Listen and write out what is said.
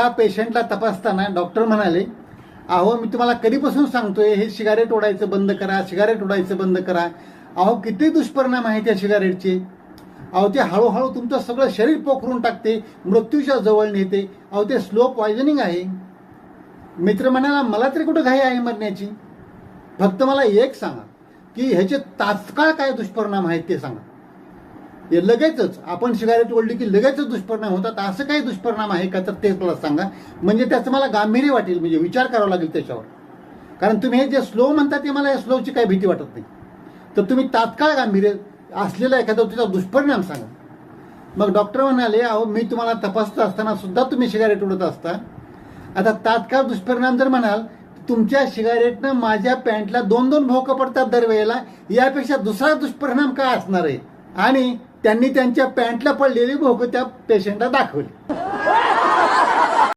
त्या पेशंटला तपासताना डॉक्टर म्हणाले अहो मी तुम्हाला कधीपासून सांगतोय हे सिगारेट ओढायचं बंद करा सिगारेट ओढायचं बंद करा. अहो किती दुष्परिणाम आहे त्या सिगारेटचे अहो ते हळूहळू तुमचं सगळं शरीर पोखरून टाकते मृत्यूच्या जवळ नेते. अहो ते स्लो पॉयझनिंग आहे. मित्र म्हणाला मला तरी कुठं घाई आहे मरण्याची? फक्त मला एक सांगा की ह्याचे तात्काळ काय दुष्परिणाम आहेत ते सांगा. हे लगेचच आपण सिगारेट ओढली की लगेचच दुष्परिणाम होतात. असं काही दुष्परिणाम आहे का? तर ते मला सांगा. म्हणजे त्याचं मला गांभीर्य वाटेल म्हणजे विचार करावा लागेल त्याच्यावर. कारण तुम्ही हे जे स्लो म्हणता ते मला या स्लोची काही भीती वाटत नाही. तर तुम्ही तात्काळ गांभीर्य असलेला एखादा तिचा दुष्परिणाम सांगा. मग डॉक्टर म्हणाले अहो मी तुम्हाला तपासत असताना सुद्धा तुम्ही सिगारेट उडत असता. आता तात्काळ दुष्परिणाम जर म्हणाल तुमच्या सिगारेटनं माझ्या पॅन्टला दोन दोन भोकं पडतात दरवेळेला. यापेक्षा दुसरा दुष्परिणाम काय असणार आहे? आणि त्यांनी त्यांच्या पॅन्टला पडलेली भोकं त्या पेशंटला दाखवली.